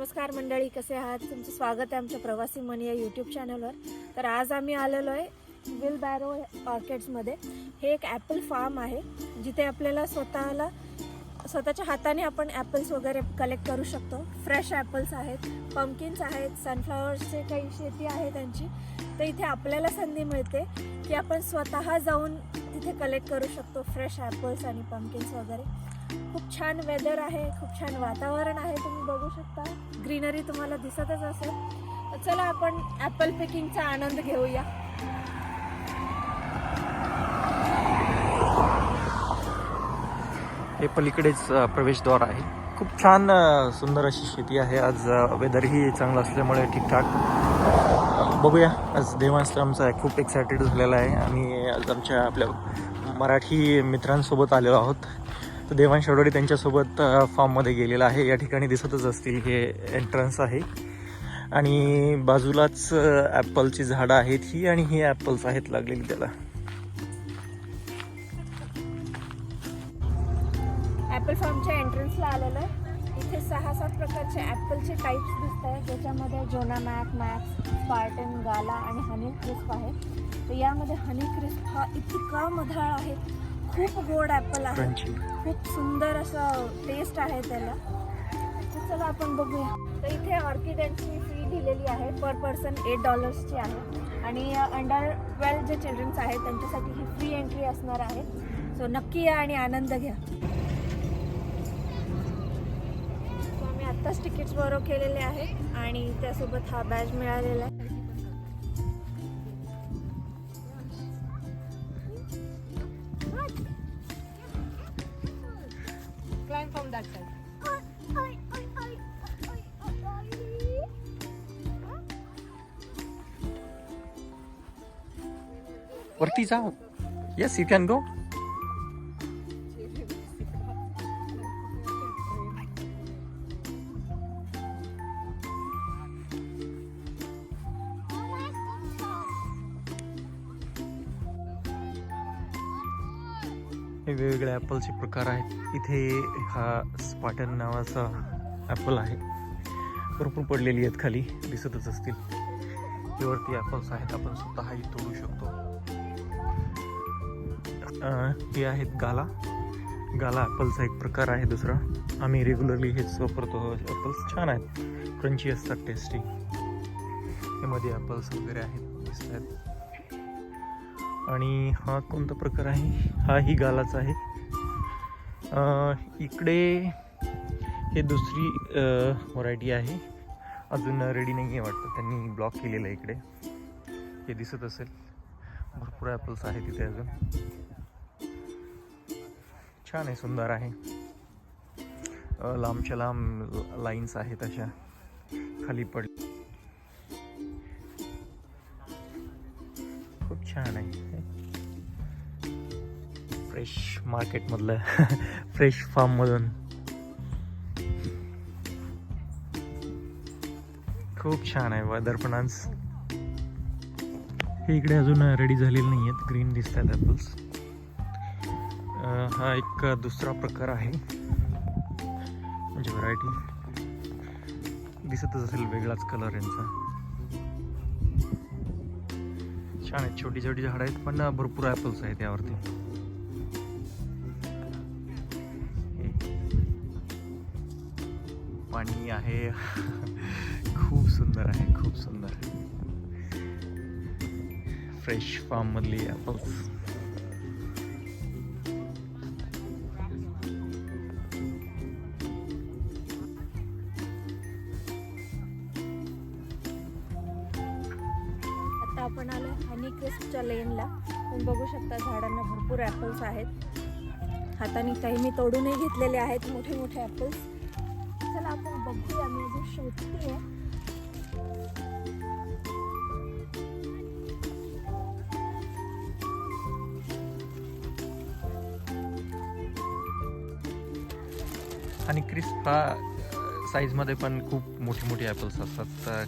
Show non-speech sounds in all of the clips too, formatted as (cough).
नमस्कार मंडळी कसे आहात? तुमचं स्वागत आहे आमच्या प्रवासी मनी या यूट्यूब चॅनलवर तर आज आम्ही आलेलो आहे विल बॅरो ऑर्किड्समध्ये हे एक ॲपल फार्म आहे जिथे आपल्याला स्वतःला स्वतःच्या हाताने आपण ॲपल्स वगैरे कलेक्ट करू शकतो. फ्रेश ॲपल्स आहेत पम्किन्स आहेत सनफ्लावर्सचे काही शेती आहे त्यांची. तर इथे आपल्याला संधी मिळते की आपण स्वतः जाऊन तिथे कलेक्ट करू शकतो फ्रेश ॲपल्स आणि पम्किन्स वगैरे. खूप छान वेदर आहे खूप छान वातावरण आहे तुम्ही बघू शकता. ग्रीनरी तुम्हाला दिसतच असेल. चला आपण ॲपल पिकिंगचा आनंद घेऊया. हे पलीकडेच प्रवेशद्वार आहे. खूप छान सुंदर अशी शेती आहे. आज वेदरही चांगलं असल्यामुळे ठीकठाक. बघूया. आज देवाश्रम आमचा खूप एक्सायटेड झालेला आहे. आम्ही आज आमच्या आपल्या मराठी मित्रांसोबत आलेलो आहोत. तर देवांश अडोडी त्यांच्यासोबत फॉर्ममध्ये गेलेला आहे. या ठिकाणी दिसतच असतील हे एंट्रन्स आहे. आणि बाजूलाच ॲपलची झाडं आहेत ही आणि ही ॲपल्स आहेत लागलेली त्याला. ॲपल फॉर्मच्या एंट्रन्सला आलेलं आहे. इथे सहा सात प्रकारचे ॲपलचे टाईप्स दिसत आहेत ज्याच्यामध्ये Jonamac max Spartan Gala आणि हनी क्रिस्प आहे. तर यामध्ये हनी क्रिस्प हा इतका मधाळ आहे. खूप गोड ॲपल आहे. खूप सुंदर असं टेस्ट आहे त्याला. चला आपण बघूया. तर इथे ऑर्किडांची फी दिलेली आहे पर पर्सन एट डॉलर्सची आहे. आणि अंडर ट्वेल्व जे चिल्ड्रन्स आहेत त्यांच्यासाठी ही फ्री एंट्री असणार आहे. सो नक्की या आणि आनंद घ्या. आत्ताच तिकीट्स बरो केलेले आहेत आणि त्यासोबत हा बॅच मिळालेला आहे. Climb from that side. वरती जाऊ यस यू कॅन गो हे वेगवेगळे ॲपलचे प्रकार आहेत. इथे हा स्पाटन नावाचा ॲपल आहे. भरपूर पडलेली आहेत खाली. दिसतच असतील. हे ॲपल्स आहेत. आपण स्वतःही तोडू शकतो. हे आहेत गाला गाला ॲपलचा एक प्रकार आहे दुसरा. आम्ही रेग्युलरली हेच वापरतो. ॲपल्स छान आहेत. क्रंची असतात टेस्टी यामध्ये ॲपल्स वगैरे आहेत दिसत आहेत आणि हा कोणता प्रकार आहे? हा ही गालाचा आहे. इकडे हे दुसरी व्हरायटी आहे. अजून रेडी नाही आहे वाटतं. त्यांनी ब्लॉक केलेलं आहे इकडे. हे दिसत असेल. भरपूर ॲपल्स आहेत तिथे अजून. छान आहे सुंदर आहे. लांबच्या लांब लाईन्स आहेत अशा. खाली पड मार्केटमधलं (laughs) फ्रेश फार्ममधून. खूप छान आहे वेदर पण आज. हे इकडे अजून रेडी झालेले नाही आहेत ग्रीन दिसत आहेत ॲपल्स हा एक दुसरा प्रकार आहे. म्हणजे व्हरायटी दिसतच असेल वेगळाच कलर यांचा. छान आहेत छोटी छोटी झाडं आहेत पण भरपूर ॲपल्स आहेत यावरती. पाणी आहे. खूप सुंदर आहे खूप सुंदर फ्रेश फार्म मधली ॲपल्स आपण आलो हनी क्रिस्पच्या लेनला. तुम्ही बघू शकता झाडांना भरपूर ॲपल्स आहेत. हाताने काही मी तोडूनही घेतलेले आहेत मोठे मोठे ॲपल्स शोधते आणि क्रिस्प हा साईजमध्ये पण खूप मोठी मोठी ॲपल्स असतात. तर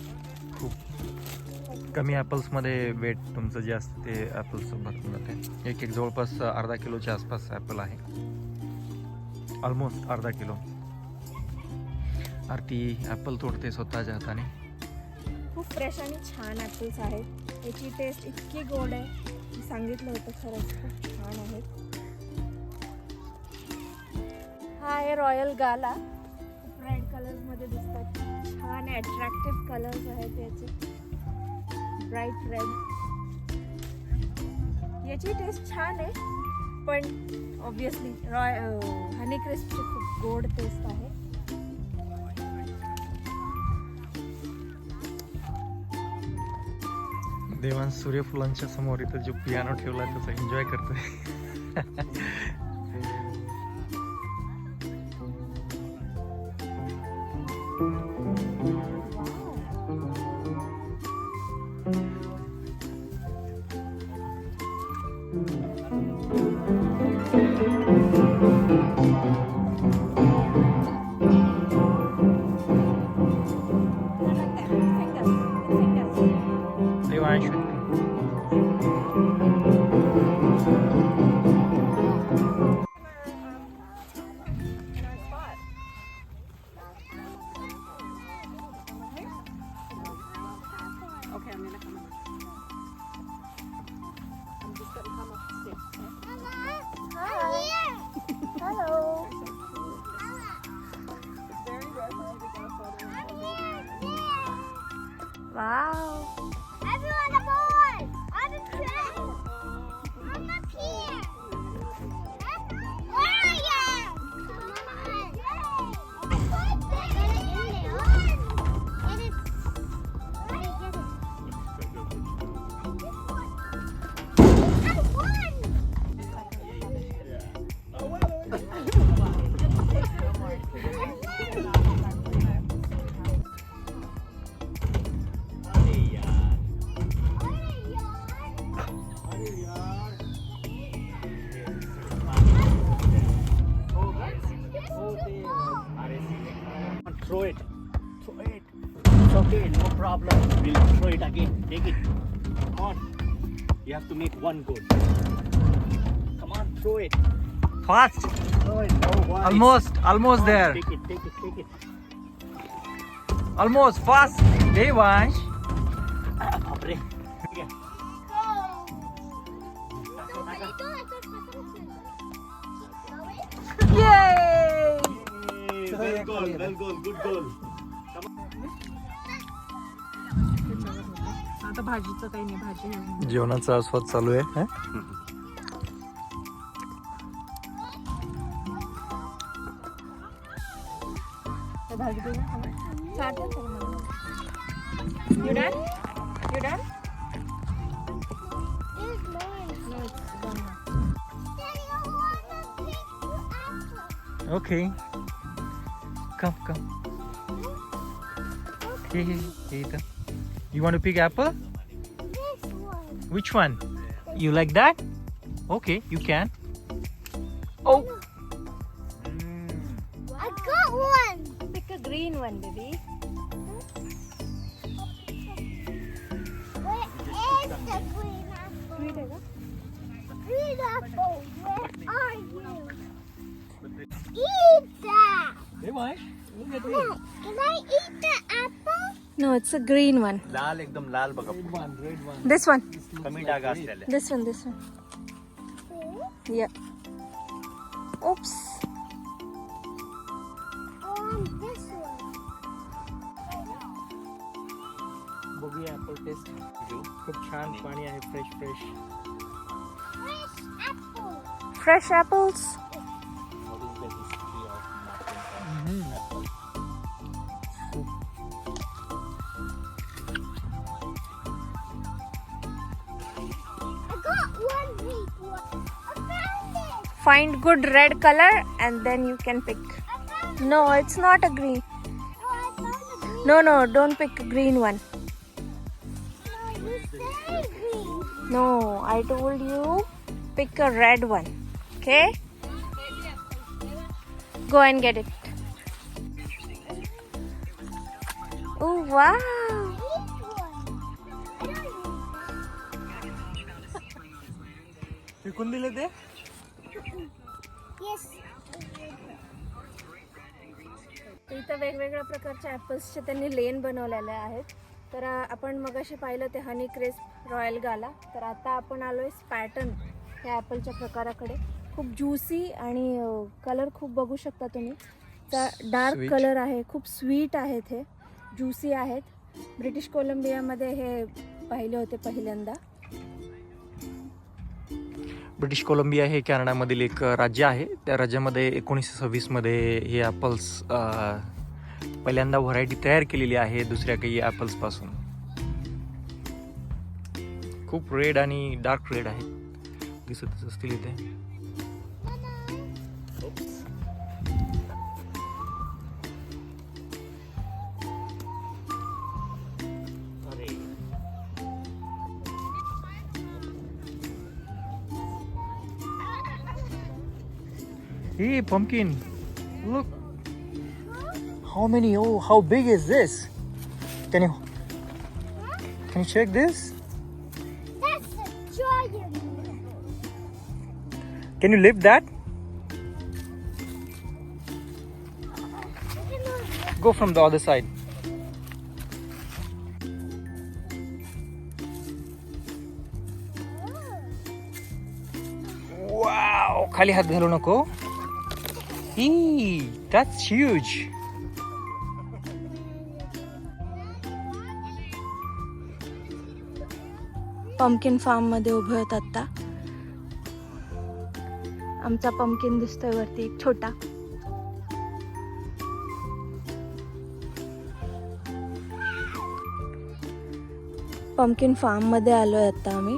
खूप कमी ॲपल्समध्ये वेट तुमचं जे असतं ते ॲपल्स भरपूर जाते एक एक जवळपास अर्धा किलोच्या आसपास ॲपल आहे. ऑलमोस्ट अर्धा किलो. आरती ॲपल तोडते स्वतःच्या हाताने. खूप फ्रेश आणि छान ॲपल्स आहेत. याची टेस्ट इतकी गोड आहे. मी सांगितलं होतं खरंच खूप छान आहेत. हा आहे रॉयल गाला खूप रेड कलर्समध्ये दिसतात. छान ॲट्रॅक्टिव्ह कलर्स आहेत याचे. ब्राईट रेड याची टेस्ट छान आहे. पण ऑब्विसली रॉय हनी क्रिस्पची खूप गोड टेस्ट आहे. देवान सूर्यफुलांच्या समोर इथं जो पियानो ठेवला त्याचा एन्जॉय करतोय. (laughs) Throw it. Throw it. It's okay, no problem. We'll throw it again. Take it. Come on. You have to make one goal. Come on, throw it. Fast. Throw it. No worries. Almost, almost on, there. Take it, take it, take it. Almost fast. Devansh. Apre. Ah, आता भाजीचं काही नाही भाजी नाही. जेवणाचा आस्वाद चालू आहे हं? You done? You done? come, come. Here, here, here you want to pick apple? This one. Which one? You like that? Okay, you can. Oh. Mm. Wow. I got one. Pick a green one, baby. Where is the green apple? Green apple, where are you? Eat that! Hey, why? look at No, it. can I eat the apple? No, it's a green one. लाल एकदम लाल बघा This one. कमी डागा असलेल्या This one, this one. Yeah. Oops. On this one. बघूया Apple taste खूप छान पाणी आहे fresh fresh Fresh apple. Fresh apples. Find good red color and then you can pick. No, it's not a green. No, no, don't pick a green one. No, you I told you pick a red one. Okay? Go and get it. Oh, wow. Each one. इथं वेगवेगळ्या प्रकारच्या ॲपल्सचे त्यांनी लेन बनवलेले आहेत. तर आपण मगाशी पाहिलं ते हनी क्रेस्प रॉयल गाला तर आता आपण आलो आहे स्पॅटन या ॲपलच्या प्रकाराकडे. खूप ज्युसी आणि कलर खूप बघू शकता तुम्ही. तर डार्क. कलर आहे खूप स्वीट आहेत हे. ज्युसी आहेत. ब्रिटिश कोलंबियामध्ये हे पाहिले होते पहिल्यांदा. ब्रिटिश कोलंबिया हे कॅनडामधील एक राज्य आहे. त्या राज्यामध्ये एकोणीसशे सव्वीसमध्ये हे ॲपल्स पहिल्यांदा व्हरायटी तयार केलेली आहे दुसऱ्या काही ॲपल्सपासून खूप रेड आणि डार्क रेड आहे दिसतच असतील इथे. Hey, pumpkin, look. How many? Oh, how big is this? Can you can you check this? That's a giant. Can you lift that? Go from the other side. Wow! खाली हात घालू नको. Eee, that's huge. Pumpkin फार्ममध्ये उभे होत आत्ता. आमचा pumpkin दिसतोय वरती एक छोटा. पंपकिन फार्ममध्ये आलो आहे आता आम्ही.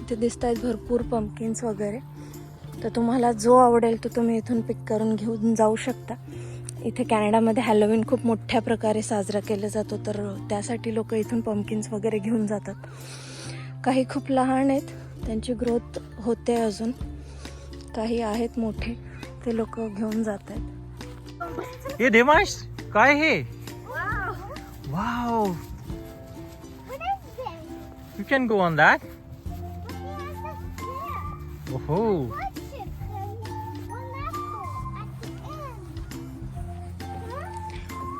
इथे दिसत आहेत भरपूर पंपकिन्स वगैरे. तर तुम्हाला जो आवडेल तो तुम्ही इथून पिक करून घेऊन जाऊ शकता. इथे कॅनडामध्ये हॅलोविन खूप मोठ्या प्रकारे साजरा केला जातो तर त्यासाठी लोक इथून पंपकिन्स वगैरे घेऊन जातात. काही खूप लहान आहेत त्यांची ग्रोथ होते अजून. काही आहेत मोठे ते लोक घेऊन जात आहेत. हे देवांश काय हे? Wow? You can go on that Look,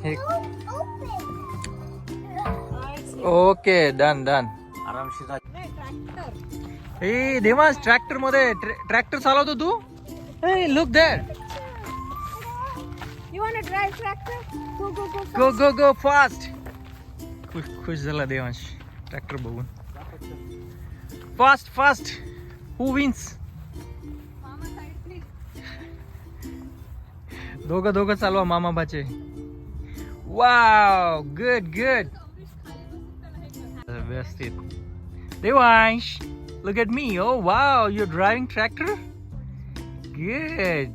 Open. Okay, done, done. आरामशीर ट्रॅक्टर. मध्ये ट्रॅक्टर चालवतो तू? Hey, look there. You want drive tractor go go go Go, go, go fast. खुश खुश झाला देवांश. ट्रॅक्टर बघून. फास्ट फास्ट हू विन्स दोघं दोघं चालवा मामा बाचे. Wow, good, good. The best it. Devansh, look at me. Oh wow, you're driving tractor? Good.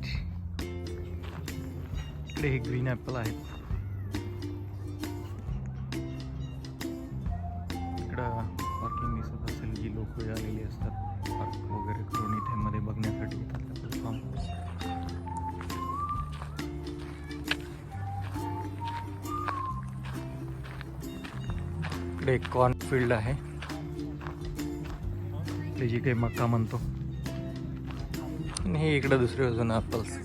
Great green apple. इकडे एक कॉर्नफिल्ड आहे. इकडे जी काही मका म्हणतो. आणि हे इकडे दुसरी अजून ॲपल्स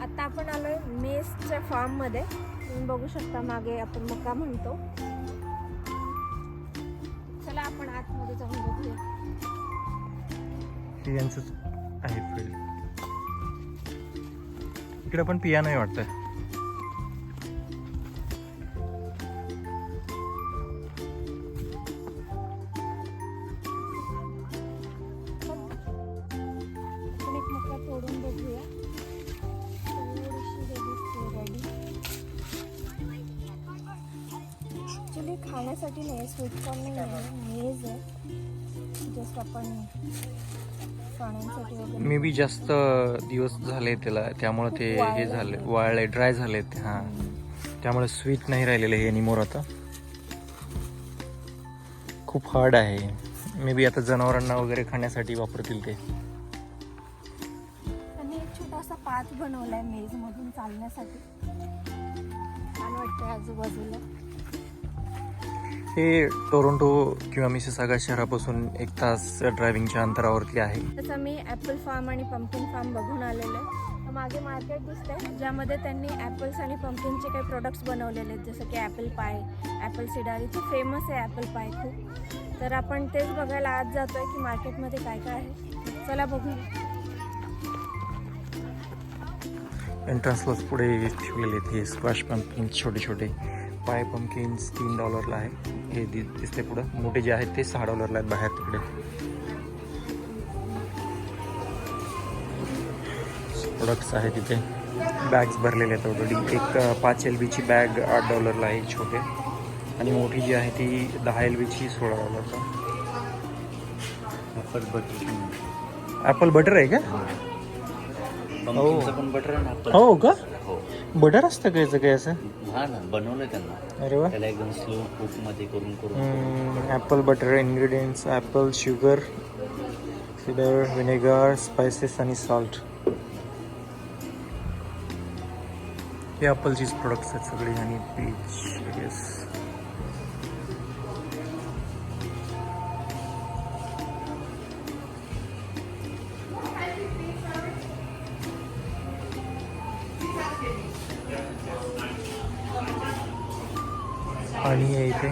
आता आपण आलोय मेसच्या फार्ममध्ये. तुम्ही बघू शकता मागे आपण मका म्हणतो. आपण जाऊन बघूया. आहे फील्ड. इकडे पण पियानो आहे वाटतं खाण्यासाठी नाही स्वीट कॉर्न नाही आहे मेज आहे. जस्ट आपण खाण्यासाठी मे बी जास्त दिवस झाले त्याला त्यामुळे ते हे झाले. वाळले ड्राय झालेत हां. त्यामुळे स्वीट नाही राहिलेलं हे निमोर आता. खूप हार्ड आहे. मे बी आता जनावरांना वगैरे खाण्यासाठी वापरतील ते. आणि एक छोटासा पाथ बनवलाय मेज मधून चालण्यासाठी. छान वाटतंय आजूबाजूला. हे टोरंटो किंवा मिसेसागा शहरापासून एक तास ड्रायव्हिंगच्या अंतरावरती आहे. तसं मी ॲपल फार्म आणि पंपकिन फार्म बघून आलेलो आहे. मागे मार्केट दिसतंय. ज्यामध्ये त्यांनी ॲपल्स आणि पंपकिनचे काही प्रोडक्ट्स बनवलेले आहेत. जसं की ॲपल पाय ॲपल सिडार. इथे फेमस आहे ॲपल पाय खूप. तर आपण तेच बघायला आज जातोय की मार्केटमध्ये काय काय आहे. चला बघू एंट्रन्सलाच पुढे ठेवलेले हे स्क्वॅश पंपकिन्स छोटे छोटे पाय पंपकिन्स तीन डॉलरला आहे. हे दि दिसते पुढं. मोठे जे आहेत ते सहा डॉलरला आहेत बाहेर तिकडे. प्रोडक्ट्स आहेत तिथे बॅग्स भरलेले आहेत ऑलरेडी एक पाच एल बीची बॅग आठ डॉलरला आहे छोटे. आणि मोठी जी आहे ती दहा एल बीची सोळा डॉलरला ॲपल बटर ॲपल बटर आहे. का? ॲपल हो का? हो. बटर असतं का याचं काय असं? हा ना बनवलंय त्यांना. अरे वा. त्याला एकदम स्लो कुकमध्ये करून करून apple butter ingredients apple sugar cider vinegar spices आणि सॉल्ट हे ॲपलचीच प्रोडक्ट्स आहेत सगळे आणि पीच येस आणि आहे इथे.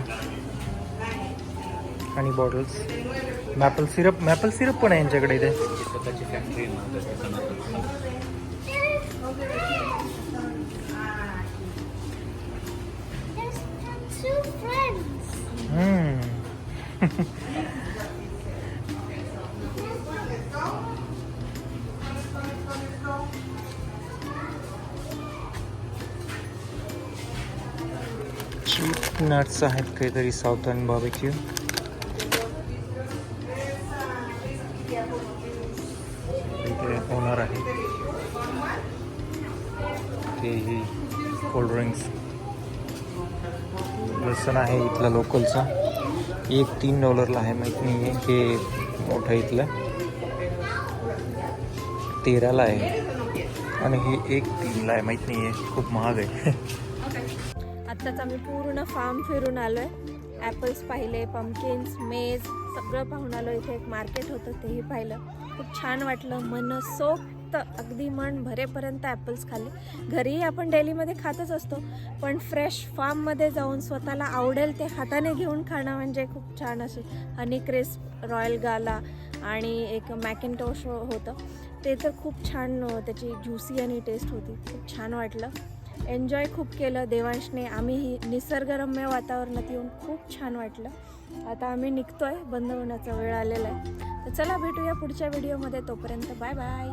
आणि bottles maple syrup maple syrup पण आहे यांच्याकडे इथे. चीप नट्स आहेत काहीतरी साऊथर्न बार्बेक्यू होणार ओनर आहे. तेही कोल्ड ड्रिंक्स लसण आहे इथला लोकलचा एक तीन डॉलरला आहे माहीत नाही आहे हे मोठं इथलं. तेराला आहे. आणि हे एक तीनला आहे माहीत नाही आहे खूप महाग आहे. (laughs) आत्ताच आम्ही पूर्ण फार्म फिरून आलो आहे ॲपल्स पाहिले पंपकिन्स मेज सगळं पाहून आलो. इथे एक मार्केट होतं तेही पाहिलं. खूप छान वाटलं मनसोक्त अगदी मन भरेपर्यंत ॲपल्स खाल्ले. घरीही आपण डेलीमध्ये खातच असतो पण फ्रेश फार्ममध्ये जाऊन स्वतःला आवडेल ते हाताने घेऊन खाणं म्हणजे खूप छान असे. हनी क्रिस्प रॉयल गाला आणि एक मॅकिनटॉश होतं. ते तर खूप छान त्याची ज्युसी आणि टेस्ट होती. खूप छान वाटलं. एन्जॉय खूप केलं देवांशने. आम्ही निसर्गरम्य वातावरणात येऊन खूप छान वाटलं. आता आम्ही निघतोय बंद होण्याचा वेळ आलेला आहे. तर चला भेटूया पुढच्या व्हिडिओमध्ये तोपर्यंत बाय बाय